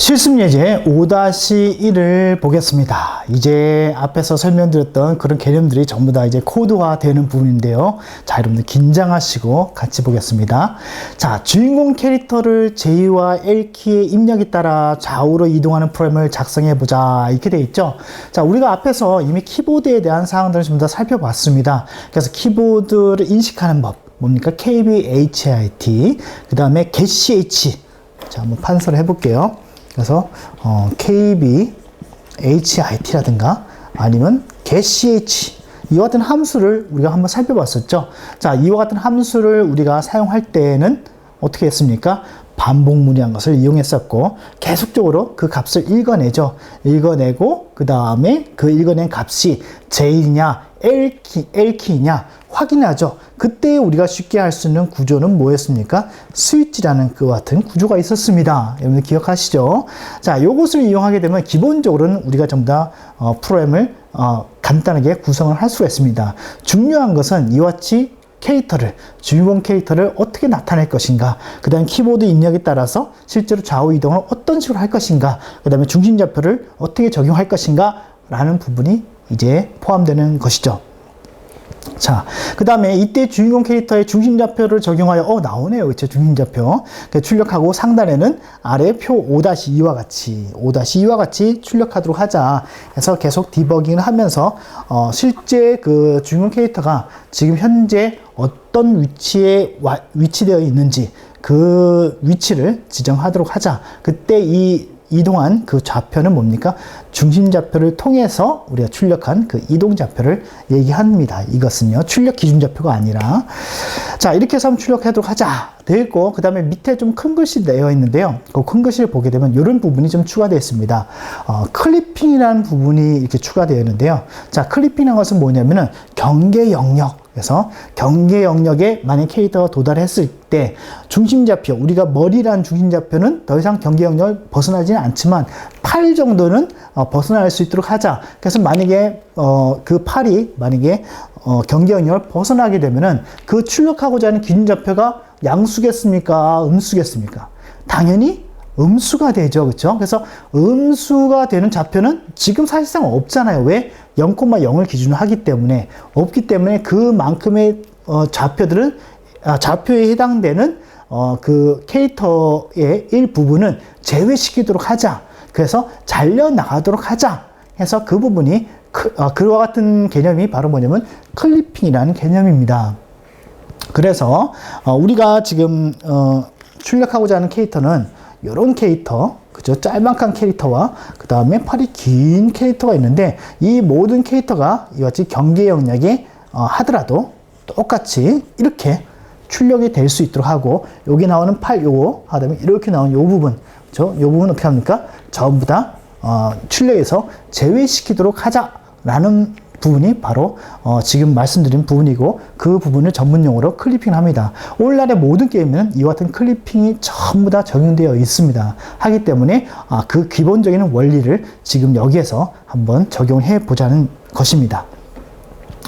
실습 예제 5-1을 보겠습니다. 이제 앞에서 설명드렸던 그런 개념들이 전부 다 이제 코드화 되는 부분인데요. 자, 여러분들 긴장하시고 같이 보겠습니다. 자, 주인공 캐릭터를 J와 L키의 입력에 따라 좌우로 이동하는 프로그램을 작성해 보자. 이렇게 되어 있죠. 자, 우리가 앞에서 이미 키보드에 대한 사항들을 좀 더 살펴봤습니다. 그래서 키보드를 인식하는 법. 뭡니까? KBHIT. 그 다음에 GETH. 자, 한번 판서를 해볼게요. 그래서 어, KB, HIT라든가 아니면 getch 이와 같은 함수를 우리가 한번 살펴봤었죠. 자, 이와 같은 함수를 우리가 사용할 때는 어떻게 했습니까? 반복문이란 것을 이용했었고 계속적으로 그 값을 읽어내죠. 읽어내고 그 다음에 그 읽어낸 값이 J냐 L키, L키냐 확인하죠. 그때 우리가 쉽게 할 수 있는 구조는 뭐였습니까? 스위치라는 그 같은 구조가 있었습니다. 여러분 기억하시죠? 자, 요것을 이용하게 되면 기본적으로는 우리가 전부 다 어, 프로그램을 어, 간단하게 구성을 할 수가 있습니다. 중요한 것은 이와 같이 캐릭터를 주인공 캐릭터를 어떻게 나타낼 것인가 그 다음에 키보드 입력에 따라서 실제로 좌우 이동을 어떤 식으로 할 것인가 그 다음에 중심 좌표를 어떻게 적용할 것인가 라는 부분이 이제 포함되는 것이죠 자, 그 다음에 이때 주인공 캐릭터의 중심좌표를 적용하여, 어, 나오네요. 그쵸? 중심좌표. 출력하고 상단에는 아래 표 5-2와 같이, 5-2와 같이 출력하도록 하자. 해서 계속 디버깅을 하면서, 어, 실제 그 주인공 캐릭터가 지금 현재 어떤 위치에 와, 위치되어 있는지 그 위치를 지정하도록 하자. 그때 이 이동한 그 좌표는 뭡니까? 중심 좌표를 통해서 우리가 출력한 그 이동 좌표를 얘기합니다. 이것은요, 출력 기준 좌표가 아니라. 자, 이렇게 해서 한번 출력하도록 하자. 되어 있고, 그 다음에 밑에 좀 큰 글씨 되어 있는데요. 그 큰 글씨를 보게 되면 이런 부분이 좀 추가되어 있습니다. 어, 클리핑이라는 부분이 이렇게 추가되어 있는데요. 자, 클리핑이라는 것은 뭐냐면은 경계 영역. 그래서 경계 영역에 만약 캐릭터가 도달했을 때 중심 좌표, 우리가 머리란 중심 좌표는 더 이상 경계 영역을 벗어나지는 않지만 팔 정도는 어, 벗어날 수 있도록 하자. 그래서 만약에 어, 그 팔이 만약에 어, 경계 영역을 벗어나게 되면은 그 출력하고자 하는 기준 좌표가 양수겠습니까? 음수겠습니까? 당연히 음수가 되죠. 그렇죠? 그래서 음수가 되는 좌표는 지금 사실상 없잖아요. 왜? 0,0을 기준으로 하기 때문에 없기 때문에 그만큼의 어, 좌표들은 아, 좌표에 해당되는 어, 그 캐릭터의 일부분은 제외시키도록 하자. 그래서 잘려 나가도록 하자. 해서 그 부분이 그, 어, 그와 같은 개념이 바로 뭐냐면 클리핑이라는 개념입니다. 그래서 어, 우리가 지금 어, 출력하고자 하는 캐릭터는 이런 캐릭터, 그죠? 짤막한 캐릭터와 그 다음에 팔이 긴 캐릭터가 있는데 이 모든 캐릭터가 이같이 경계 영역에 어, 하더라도 똑같이 이렇게 출력이 될 수 있도록 하고 여기 나오는 팔 요거 하다면 이렇게 나오는 요 부분, 그죠? 요 부분 어떻게 합니까? 전부 다 어, 출력에서 제외시키도록 하자라는 부분이 바로 어, 지금 말씀드린 부분이고 그 부분을 전문 용어로 클리핑 합니다. 오늘날의 모든 게임에는 이와 같은 클리핑이 전부 다 적용되어 있습니다. 하기 때문에 아, 그 기본적인 원리를 지금 여기에서 한번 적용해 보자는 것입니다.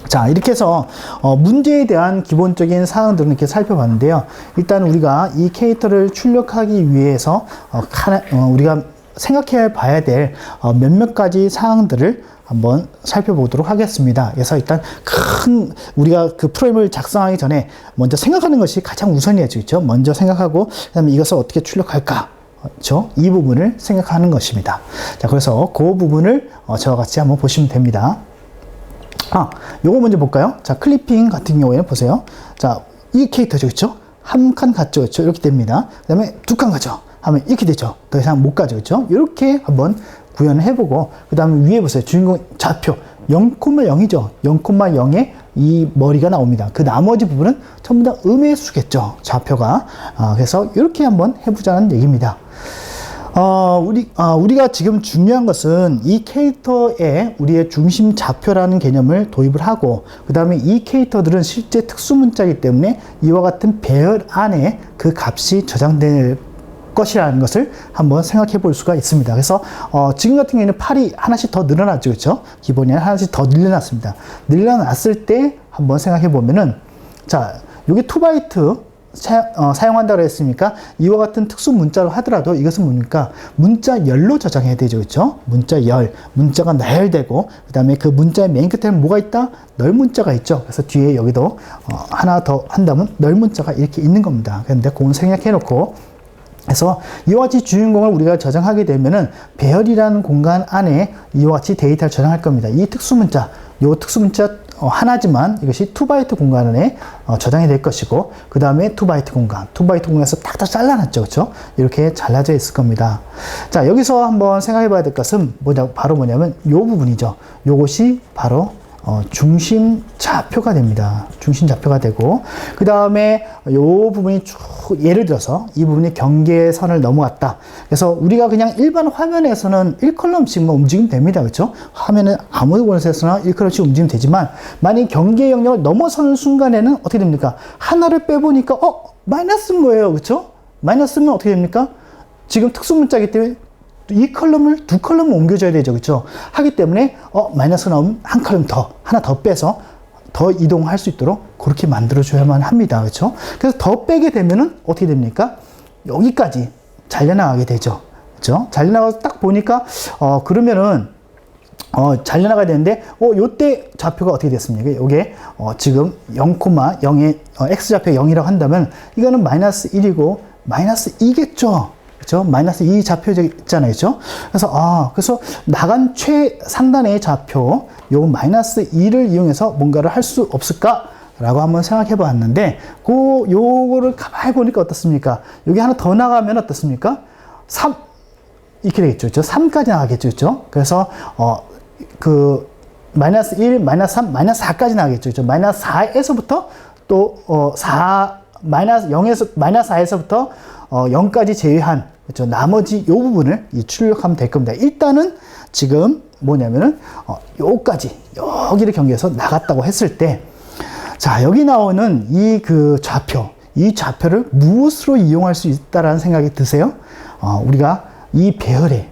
자, 이렇게 해서 어, 문제에 대한 기본적인 사항들은 이렇게 살펴봤는데요. 일단 우리가 이 캐릭터를 출력하기 위해서 어, 하나, 어, 우리가 생각해 봐야 될 어, 몇몇 가지 사항들을 한번 살펴보도록 하겠습니다. 그래서 일단 큰 우리가 그 프로그램을 작성하기 전에 먼저 생각하는 것이 가장 우선이죠. 먼저 생각하고 그다음에 이것을 어떻게 출력할까? 그렇죠? 이 부분을 생각하는 것입니다. 자, 그래서 그 부분을 어, 저와 같이 한번 보시면 됩니다. 아, 요거 먼저 볼까요? 자, 클리핑 같은 경우에는 보세요. 자, 이 캐릭터죠. 그렇죠? 한 칸 갔죠. 그렇죠? 이렇게 됩니다. 그다음에 두 칸 가죠. 하면 이렇게 되죠. 더 이상 못 가죠. 그렇죠? 이렇게 한번 구현을 해보고 그 다음에 위에 보세요. 주인공 좌표 0,0이죠. 0,0에 이 머리가 나옵니다. 그 나머지 부분은 전부 다 음의 수겠죠. 좌표가. 아, 그래서 이렇게 한번 해보자는 얘기입니다. 어, 우리, 어, 우리가 지금 중요한 것은 이 캐릭터에 우리의 중심 좌표라는 개념을 도입을 하고, 그 다음에 이 캐릭터들은 실제 특수 문자이기 때문에 이와 같은 배열 안에 그 값이 저장될 것이라는 것을 한번 생각해 볼 수가 있습니다. 그래서 어, 지금 같은 경우에는 팔이 하나씩 더 늘어났죠. 그렇죠? 기본이 하나씩 더 늘려놨습니다. 늘려놨을 때 한번 생각해 보면은 자, 여기 2바이트 사, 용한다고 했으니까 이와 같은 특수 문자로 하더라도 이것은 뭡니까? 문자 열로 저장해야 되죠. 그렇죠? 문자 열. 문자가 나열되고 그 다음에 그 문자의 맨 끝에는 뭐가 있다? 널 문자가 있죠. 그래서 뒤에 여기도 어, 하나 더 한다면 널 문자가 이렇게 있는 겁니다. 그런데 그건 생략해 놓고 그래서 이와 같이 주인공을 우리가 저장하게 되면은 배열이라는 공간 안에 이와 같이 데이터를 저장할 겁니다. 이 특수 문자, 요 특수 문자 어, 하나지만 이것이 2바이트 공간 안에 어, 저장이 될 것이고 그 다음에 2바이트 공간, 2바이트 공간에서 딱딱 잘라놨죠, 그렇죠? 이렇게 잘라져 있을 겁니다. 자 여기서 한번 생각해봐야 될 것은 뭐냐, 바로 뭐냐면 요 부분이죠. 요것이 바로 어, 중심 좌표가 됩니다. 중심 좌표가 되고 그 다음에 요 부분이 쭉 예를 들어서 이 부분이 경계선을 넘어갔다. 그래서 우리가 그냥 일반 화면에서는 1컬럼씩만 움직이면 됩니다. 그렇죠? 화면은 아무 곳에서나 1컬럼씩 움직이면 되지만 만약 경계 영역을 넘어서는 순간에는 어떻게 됩니까? 하나를 빼보니까 어 마이너스는 뭐예요? 그렇죠? 마이너스면 어떻게 됩니까? 지금 특수 문자이기 때문에 이 컬럼을 두 컬럼을 옮겨줘야 되죠. 그렇죠? 하기 때문에 어 마이너스 나오면 한 컬럼 더 하나 더 빼서 더 이동할 수 있도록 그렇게 만들어줘야만 합니다. 그렇죠? 그래서 더 빼게 되면은 어떻게 됩니까? 여기까지 잘려나가게 되죠. 그렇죠? 잘려나가서 딱 보니까 어 그러면은 어, 잘려나가야 되는데, 어, 요때 좌표가 어떻게 됐습니까? 요게, 어, 지금 0,0에, 어, x좌표 0이라고 한다면, 이거는 마이너스 1이고, 마이너스 2겠죠? 그죠? 마이너스 2 좌표 있잖아요. 그죠? 그래서, 아, 그래서 나간 최상단의 좌표, 요 마이너스 2를 이용해서 뭔가를 할 수 없을까? 라고 한번 생각해 봤는데, 그, 요거를 가만히 보니까 어떻습니까? 여기 하나 더 나가면 어떻습니까? 3, 이렇게 되겠죠. 그죠? 3까지 나가겠죠. 그죠? 그래서, 어, 그, 마이너스 1, 마이너스 3, 마이너스 4까지 나가겠죠. 그죠? 마이너스 4에서부터 또, 어, 4, 마이너스 0에서, 마이너스 4에서부터 어, 0까지 제외한, 그죠? 나머지 요 부분을 이 출력하면 될 겁니다. 일단은 지금 뭐냐면은, 어, 요까지, 여기를 경계해서 나갔다고 했을 때, 자, 여기 나오는 이 그 좌표, 이 좌표를 무엇으로 이용할 수 있다라는 생각이 드세요? 어, 우리가 이 배열에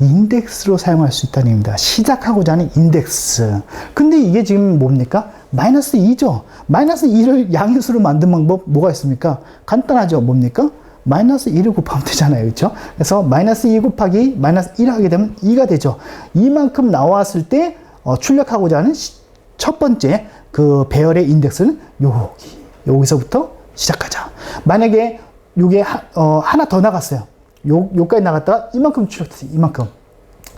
인덱스로 사용할 수 있다는 얘기입니다. 시작하고자 하는 인덱스. 근데 이게 지금 뭡니까? 마이너스 2죠. 마이너스 2를 양수로 만든 방법 뭐가 있습니까? 간단하죠. 뭡니까? 마이너스 2를 곱하면 되잖아요. 그렇죠? 그래서 마이너스 2 곱하기 마이너스 1 하게 되면 2가 되죠. 이만큼 나왔을 때 어, 출력하고자 하는 시, 첫 번째 그 배열의 인덱스는 여기. 여기서부터 시작하자. 만약에 요게 하, 어, 하나 더 나갔어요. 요, 요까지 나갔다가 이만큼 출력됐어요. 이만큼.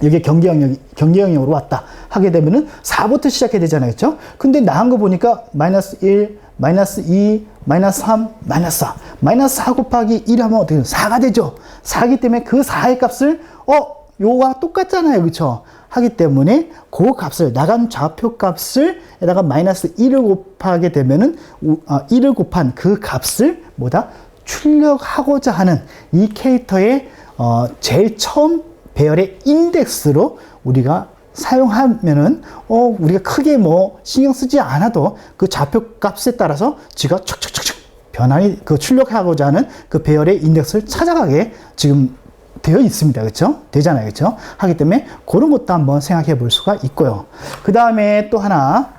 여기 경계 영역, 경계 영역으로 왔다. 하게 되면은 4부터 시작해야 되잖아요. 그죠? 근데 나간 거 보니까 마이너스 1, 마이너스 2, 마이너스 3, 마이너스 4. 마이너스 4 곱하기 1 하면 어떻게 돼요? 4가 되죠? 4기 때문에 그 4의 값을, 어, 요와 똑같잖아요. 그쵸? 하기 때문에 그 값을, 나간 좌표 값을 에다가 마이너스 1을 곱하게 되면은, 아, 1을 곱한 그 값을 뭐다? 출력하고자 하는 이 캐릭터의 어, 제일 처음 배열의 인덱스로 우리가 사용하면은 어 우리가 크게 뭐 신경 쓰지 않아도 그 좌표 값에 따라서 지가 척척척척 변환이 그 출력하고자 하는 그 배열의 인덱스를 찾아가게 지금 되어 있습니다. 그렇죠? 되잖아요. 그렇죠? 하기 때문에 그런 것도 한번 생각해 볼 수가 있고요. 그 다음에 또 하나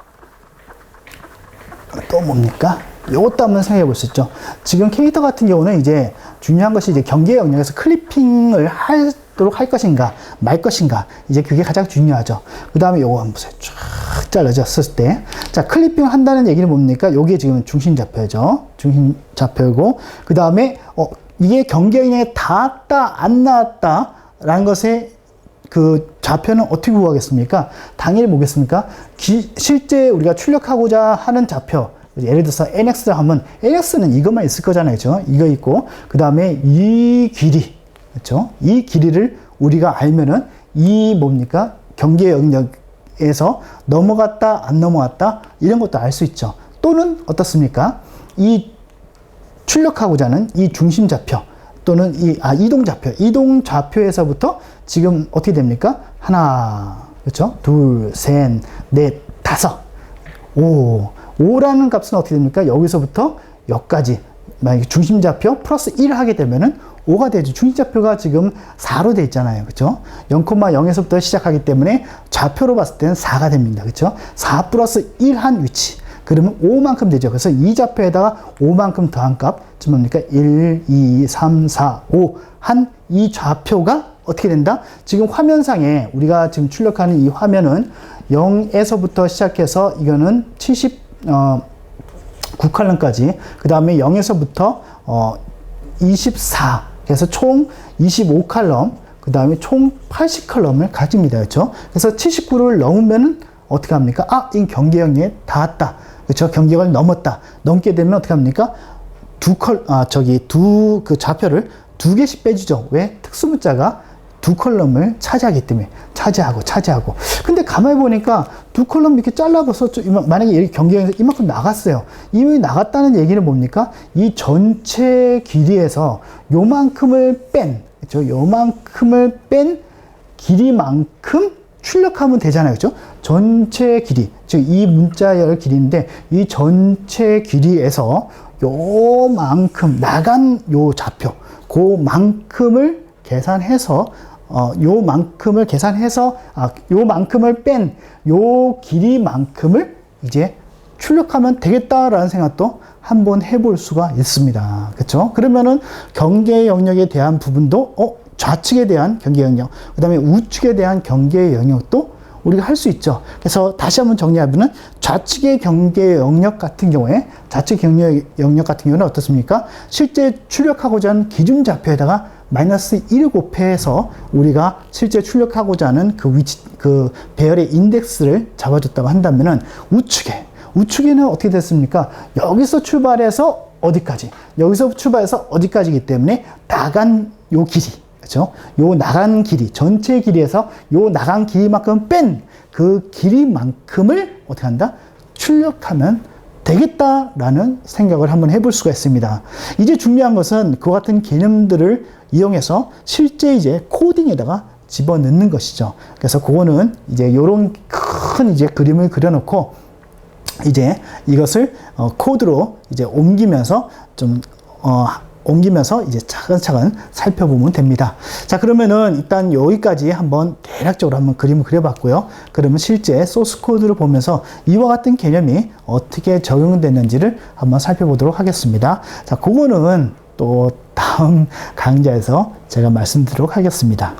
또 뭡니까? 이것도 한번 생각해 볼 수 있죠. 지금 캐릭터 같은 경우는 이제 중요한 것이 이제 경계 영역에서 클리핑을 하도록 할 것인가, 말 것인가. 이제 그게 가장 중요하죠. 그 다음에 요거 한번 보세요. 쫙 잘라졌을 때. 자, 클리핑을 한다는 얘기는 뭡니까? 요게 지금 중심 좌표죠. 중심 좌표고. 그 다음에, 어, 이게 경계 영역에 닿았다, 안 나왔다. 라는 것에 그 좌표는 어떻게 구하겠습니까? 당연히 뭐겠습니까? 기, 실제 우리가 출력하고자 하는 좌표, 예를 들어서 nx 하면 nx는 이것만 있을 거잖아요. 그죠? 이거 있고 그 다음에 이 길이 그렇죠? 이 길이를 우리가 알면은 이 뭡니까? 경계 영역에서 넘어갔다 안 넘어갔다 이런 것도 알 수 있죠. 또는 어떻습니까? 이 출력하고자 하는 이 중심 좌표 또는 이 아, 이동 좌표 이동 좌표에서부터 지금 어떻게 됩니까? 하나 그렇죠? 둘, 셋, 넷, 다섯, 오 5라는 값은 어떻게 됩니까? 여기서부터 여기까지 만약에 중심 좌표 플러스 1 하게 되면은 5가 되죠. 중심좌표가 지금 4로 돼 있잖아요. 그죠? 0,0에서부터 시작하기 때문에 좌표로 봤을 때는 4가 됩니다. 그죠? 4 플러스 1 한 위치. 그 그러면 5만큼 되죠. 그래서 이 좌표에다가 5만큼 더한 값, 지금 뭡니까? 1, 2, 3, 4, 5. 한 이 좌표가 어떻게 된다? 지금 화면상에 우리가 지금 출력하는 이 화면은 0에서부터 시작해서 이거는 70, 어, 9칼럼까지 그 다음에 0에서부터 어, 24 그래서 총 25칼럼 그 다음에 총 80칼럼을 가집니다. 그렇죠? 그래서 79를 넘으면은 어떻게 합니까? 아 이 경계역에 닿았다. 그렇죠? 경계역을 넘었다. 넘게 되면 어떻게 합니까? 두 컬 아 저기 두 그 좌표를 두 개씩 빼주죠. 왜? 특수문자가 두 컬럼을 차지하기 때문에 차지하고 차지하고. 근데 가만히 보니까 두 컬럼 이렇게 좀 이만- 만약에 이 경계에서 이만큼 나갔어요. 이미 나갔다는 얘기는 뭡니까? 이 전체 길이에서 요만큼을 뺀 그렇죠 요만큼을 뺀 길이만큼 출력하면 되잖아요. 그렇죠 전체 길이. 즉 이 문자열 길이인데 이 전체 길이에서 요만큼 나간 요 좌표 그 만큼을 계산해서 어, 요만큼을 계산해서 아, 요만큼을 뺀 요 길이만큼을 이제 출력하면 되겠다라는 생각도 한번 해볼 수가 있습니다. 그렇죠? 그러면은 경계 영역에 대한 부분도 어, 좌측에 대한 경계 영역, 그다음에 우측에 대한 경계 영역도 우리가 할 수 있죠. 그래서 다시 한번 정리하면은 좌측의 경계 영역 같은 경우에 좌측 경계 영역 같은 경우는 어떻습니까? 실제 출력하고자 하는 기준 좌표에다가 마이너스 1을 곱해서 우리가 실제 출력하고자 하는 그 위치, 그 배열의 인덱스를 잡아줬다고 한다면은 우측에, 우측에는 어떻게 됐습니까? 여기서 출발해서 어디까지, 여기서 출발해서 어디까지이기 때문에 나간 요 길이, 그렇죠? 요 나간 길이, 전체 길이에서 요 나간 길이만큼 뺀 그 길이만큼을 어떻게 한다? 출력하면 되겠다라는 생각을 한번 해볼 수가 있습니다. 이제 중요한 것은 그 같은 개념들을 이용해서 실제 이제 코딩에다가 집어넣는 것이죠. 그래서 그거는 이제 요런 큰 이제 그림을 그려놓고 이제 이것을 어, 코드로 이제 옮기면서 좀 어, 옮기면서 이제 차근차근 살펴보면 됩니다. 자 그러면은 일단 여기까지 한번 대략적으로 한번 그림을 그려봤고요. 그러면 실제 소스 코드를 보면서 이와 같은 개념이 어떻게 적용됐는지를 한번 살펴보도록 하겠습니다. 자 그거는 또 다음 강좌에서 제가 말씀드리도록 하겠습니다.